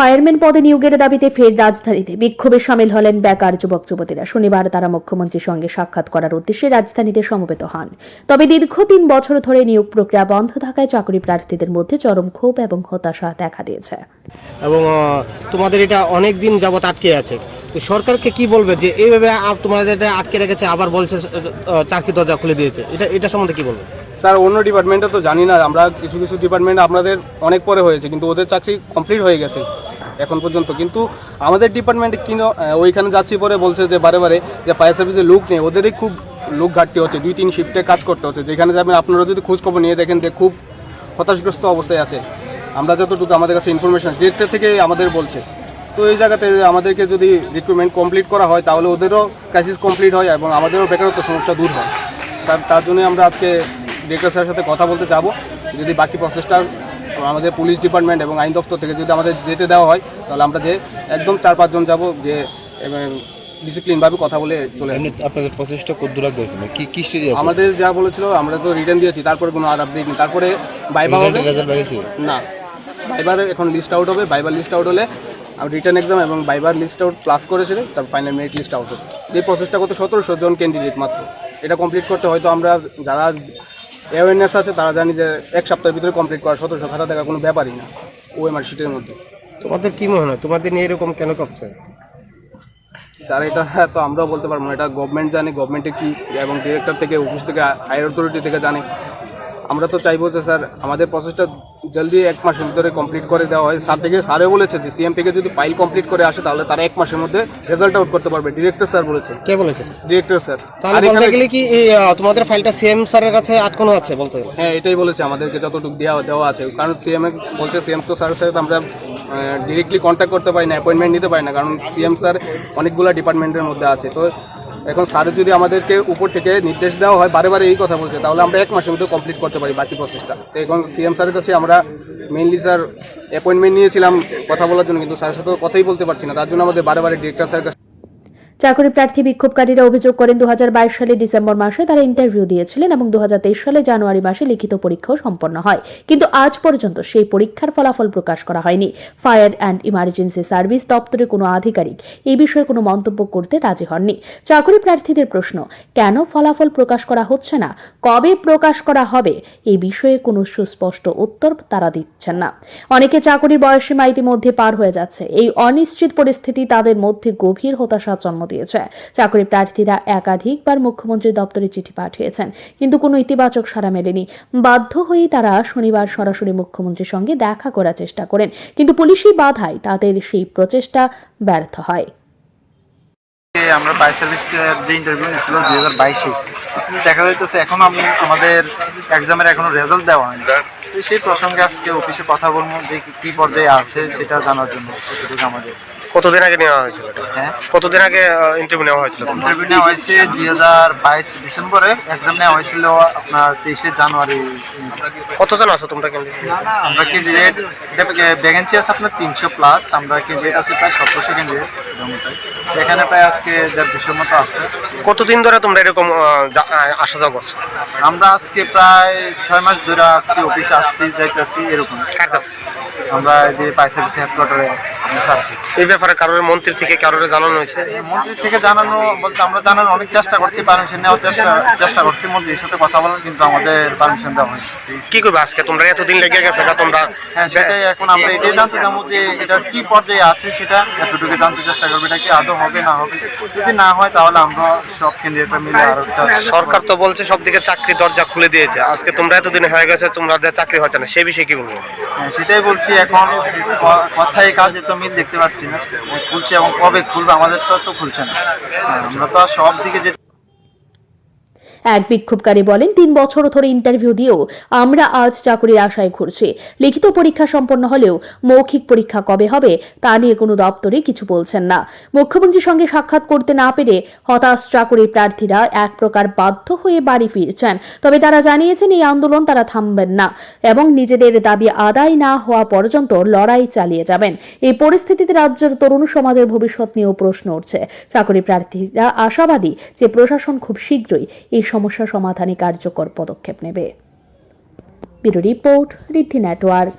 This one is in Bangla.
ফায়ারম্যান পদে নিয়োগের দাবিতে ফের রাজধানীতে বিক্ষোভে সামিল হলেন বেকার যুবক যুবতীরা। শনিবার তারা মুখ্যমন্ত্রীর সঙ্গে সাক্ষাৎ করার উদ্দেশ্যে রাজধানীতে সমবেত হন। তবে দীর্ঘ তিন বছর ধরে নিয়োগ প্রক্রিয়া বন্ধ থাকায় চাকরি প্রার্থীদের মধ্যে চরম ক্ষোভ এবং হতাশা দেখা দিয়েছে। এবং তোমাদের এটা অনেক দিন যাবত আটকে আছে। তো সরকারকে কি বলবে যে, এইভাবে তোমাদের আটকে রেখেছে, আবার বলছে চাকরি দরজা খুলে দিয়েছে? এটা এটা সম্বন্ধে কি বলবে? স্যার, অন্য ডিপার্টমেন্টে তো জানি না, আমরা কিছু কিছু ডিপার্টমেন্ট আপনাদের অনেক পরে হয়েছে, কিন্তু ওদের চাকরি কমপ্লিট হয়ে গেছে এখন পর্যন্ত। কিন্তু আমাদের ডিপার্টমেন্টে কিনো ওইখানে যাচ্ছি পরে বলছে যে, বারে বারে যে ফায়ার সার্ভিসে লোক নেই, ওদেরই খুব লোক ঘাটতি হচ্ছে, দুই তিন শিফটে কাজ করতে হচ্ছে। যেখানে যাবেন আপনারা যদি খোঁজখবর নিয়ে দেখেন যে খুব হতাশগ্রস্ত অবস্থায় আছে, আমরা যতটুকু আমাদের কাছে ইনফরমেশন ডিরেক্টর থেকে আমাদের বলছে। তো এই জায়গাতে আমাদেরকে যদি রিক্রুটমেন্ট কমপ্লিট করা হয়, তাহলে ওদেরও ক্রাইসিস কমপ্লিট হয় এবং আমাদেরও বেকারত্ব সমস্যা দূর হয়। তার তার জন্যই আমরা আজকে ডিরেক্টর স্যারের সাথে কথা বলতে যাব। যদি বাকি প্রসেসটা আমাদের পুলিশ ডিপার্টমেন্ট এবং আইন দপ্তর থেকে যদি আমাদের যেতে দেওয়া হয় তাহলে আমরা যে একদম চার পাঁচজন যাব যে ডিসিপ্লিনভাবে কথা বলে চলে। আপনাদের প্রচেষ্টা কত দূর মানে কি কি স্টেজে আমাদের যা বলেছিল আমরা তো রিটার্ন দিয়েছি তারপরে কোনো আর আপডেট নেই। তারপরে বাইবা হবে? না। বাইবার এখন লিস্ট আউট হবে বাইবার লিস্ট আউট হলে রিটার্ন এক্সাম এবং বাইবার লিস্ট আউট প্লাস করেছিল তার ফাইনাল মেরিট লিস্ট আউট হবে। এই প্রসেসটা কত? সতেরোশো জন ক্যান্ডিডেট মাত্র। এটা কমপ্লিট করতে হয়তো আমরা যারা অ্যাওয়ারনেস আছে তারা জানি যে এক সপ্তাহের ভিতরে কমপ্লিট করা সতেরোশো খাতা দেখা কোনো ব্যাপারই না ওএমআর শিটের মধ্যে। তোমাদের কি মনে হয়? তোমাদের নিয়ে এরকম কেন করছে? স্যার এটা তো আমরাও বলতে পারব না এটা গভর্নমেন্ট জানে গভর্নমেন্টে কি এবং ডিরেক্টর থেকে অফিস থেকে হায়ার অথরিটি থেকে জানে। আমরা তো চাইব যে স্যার আমাদের প্রসেসটা জলদি এক মাসের ভিতরে কমপ্লিট করে দেওয়া হয়। স্যার থেকে স্যারে বলেছে যে সিএম থেকে যদি ফাইল কমপ্লিট করে আসে তাহলে তারা এক মাসের মধ্যে রেজাল্ট আউট করতে পারবে। ডিরেক্টর স্যার বলেছে। কে বলেছে? Director sir. তাহলে বলতে গেলে কি এই, আহ, তোমাদের ফাইলটা সিএম স্যারের কাছে আটকানো আছে বলতে গেলে? হ্যাঁ এটাই বলেছে আমাদেরকে যতটুকু দেওয়া দেওয়া আছে। কারণ সিএম বলছে সিএম তো স্যারের সাথে তো আমরা ডিরেক্টলি কন্ট্যাক্ট করতে পারি না অ্যাপয়েন্টমেন্ট নিতে পারি না কারণ সিএম স্যার অনেকগুলো ডিপার্টমেন্টের মধ্যে আছে। তো এখন স্যারের যদি আমাদেরকে উপর থেকে নির্দেশ দেওয়া হয়, বারে বারে এই কথা বলছে, তাহলে আমরা এক মাসের মধ্যে কমপ্লিট করতে পারি বাকি প্রসেসটা তো এখন সিএম স্যারের কাছে আমরা মেনলি স্যার অ্যাপয়েন্টমেন্ট নিয়েছিলাম, কথা বলার জন্য, কিন্তু স্যারের সাথে কথাই বলতে পারছি না, তার জন্য আমাদের বারে বারে ডিরেক্টর স্যারের কাছে চাকরি প্রার্থী বিক্ষোভকারীরা অভিযোগ করেন দু হাজার বাইশ সালে ডিসেম্বর মাসে তারা ইন্টারভিউ দিয়েছিলেন এবং দু সালে জানুয়ারি মাসে লিখিত পরীক্ষাও সম্পন্ন হয়। কিন্তু আজ পর্যন্ত সেই পরীক্ষার ফলাফল প্রকাশ করা হয়নি। ফায়ার অ্যান্ড ইমার্জেন্সি সার্ভিস দপ্তরে কোনো আধিকারিক এই বিষয়ে কোনো মন্তব্য করতে রাজি হননি। চাকরি প্রার্থীদের প্রশ্ন, কেন ফলাফল প্রকাশ করা হচ্ছে না? কবে প্রকাশ করা হবে? এই বিষয়ে কোনো সুস্পষ্ট উত্তর তারা দিচ্ছেন না। অনেকে চাকরির বয়সীমা ইতিমধ্যে পার হয়ে যাচ্ছে। এই অনিশ্চিত পরিস্থিতি তাদের মধ্যে গভীর হতাশা জন্ম দিয়েছে। চাকরি প্রার্থীরা একাধিকবার মুখ্যমন্ত্রী দপ্তরে চিঠি পাঠিয়েছেন, কিন্তু কোনো ইতিবাচক সাড়া মেলেনি। বাধ্য হয়েই তারা শনিবার সরাসরি মুখ্যমন্ত্রীর সঙ্গে দেখা করার চেষ্টা করেন, কিন্তু পুলিশি বাধায় তাদের সেই প্রচেষ্টা ব্যর্থ হয়। আমরা বাই সার্ভিস যে ইন্টারভিউ নিয়েছিল দুই হাজার বাইশে, দেখা যাইতেছে এখন আমি আমাদের এক্সামের এখনও রেজাল্ট দেওয়া হয়নি। সেই প্রসঙ্গে আজকে অফিসে কথা বলব যে কি পর্যায়ে আছে সেটা জানার জন্য। আমাদের কতদিন আগে নেওয়া হয়েছিল? হ্যাঁ। কতদিন আগে ইন্টারভিউ নেওয়া হয়েছিল ইন্টারভিউ নেওয়া হয়েছে দুই হাজার বাইশ ডিসেম্বরে। এক্সাম নেওয়া হয়েছিল আপনার তেইশে জানুয়ারি। কতজন আছো তোমরা আমরা ক্যান্ডিডেট ভ্যাকেন্সি আছে আপনার তিনশো প্লাস আমরা ক্যান্ডিডেট আছে প্রায় সতেরোশো ক্যান্ডিডেট এখানে প্রায় আজকে দেড় দুশোর মতো আসছে কতদিন ধরে তোমরা এরকম আসা যাওয়া করছ? আমরা আজকে প্রায় ছয় মাস ধরে আজকে অফিসে আসছি যাইতেছি এরকম। আমরা এই যে পাইসার্ভিস হেডকোয়ার্টারে এই ব্যাপারে কারোর মন্ত্রী থেকে কারোর জানানো হয়েছে? মন্ত্রী থেকে জানানো বলতে আমরা জানানোর অনেক চেষ্টা করছি পারমিশন নেওয়ার চেষ্টা চেষ্টা করছি মন্ত্রীর সাথে কথা বলার কিন্তু আমাদের পারমিশন দেওয়া হয়নি। কি করবে আজকে? তোমরা এতদিন লেগে গেছে তোমরা হ্যাঁ সেটাই এখন আমরা এটাই জানতে চাবো যে এটা কি পর্যায়ে আছে সেটা এতটুকু জানতে চেষ্টা করব এটা কি আদৌ হবে না হবে? যদি না হয় তাহলে আমরা সব কেন্দ্রীয়টা মিলে আরও সরকার তো বলছে সব দিকে চাকরি দরজা খুলে দিয়েছে। আজকে তোমরা এতদিন হয়ে গেছে তোমরা চাকরি হচ্ছে না সে বিষয়ে কি বলব? হ্যাঁ, সেটাই বলছি এখন ক- কথায় কাজে তো মিল দেখতে পাচ্ছি না। খুলছে এবং কবে খুলবে আমাদের তো তো খুলছে না। আমরা তো আর সব দিকে যে এক বিক্ষোভকারী বলেন, তিন বছর ধরে ইন্টারভিউ দিয়েও আমরা আজ চাকরির আশায় ঘুরছি। লিখিত পরীক্ষা সম্পন্ন হলেও মৌখিক পরীক্ষা কবে হবে তা নিয়ে কোনো দপ্তরে কিছু বলছেন না। মুখ্যমন্ত্রীর সঙ্গে সাক্ষাৎ করতে না পেরে হতাশ চাকরি প্রার্থীরা এক প্রকার বাধ্য হয়ে বাড়ি ফিরছেন। তবে তারা জানিয়েছেন, এই আন্দোলন তারা থামবেন না এবং নিজেদের দাবি আদায় না হওয়া পর্যন্ত লড়াই চালিয়ে যাবেন। এই পরিস্থিতিতে রাজ্যের তরুণ সমাজের ভবিষ্যৎ নিয়েও প্রশ্ন উঠছে। চাকরি প্রার্থীরা আশাবাদী যে প্রশাসন খুব শীঘ্রই এই সমস্যা সমাধানে কার্যকর পদক্ষেপ নেবে। Bureau report Riddhi network.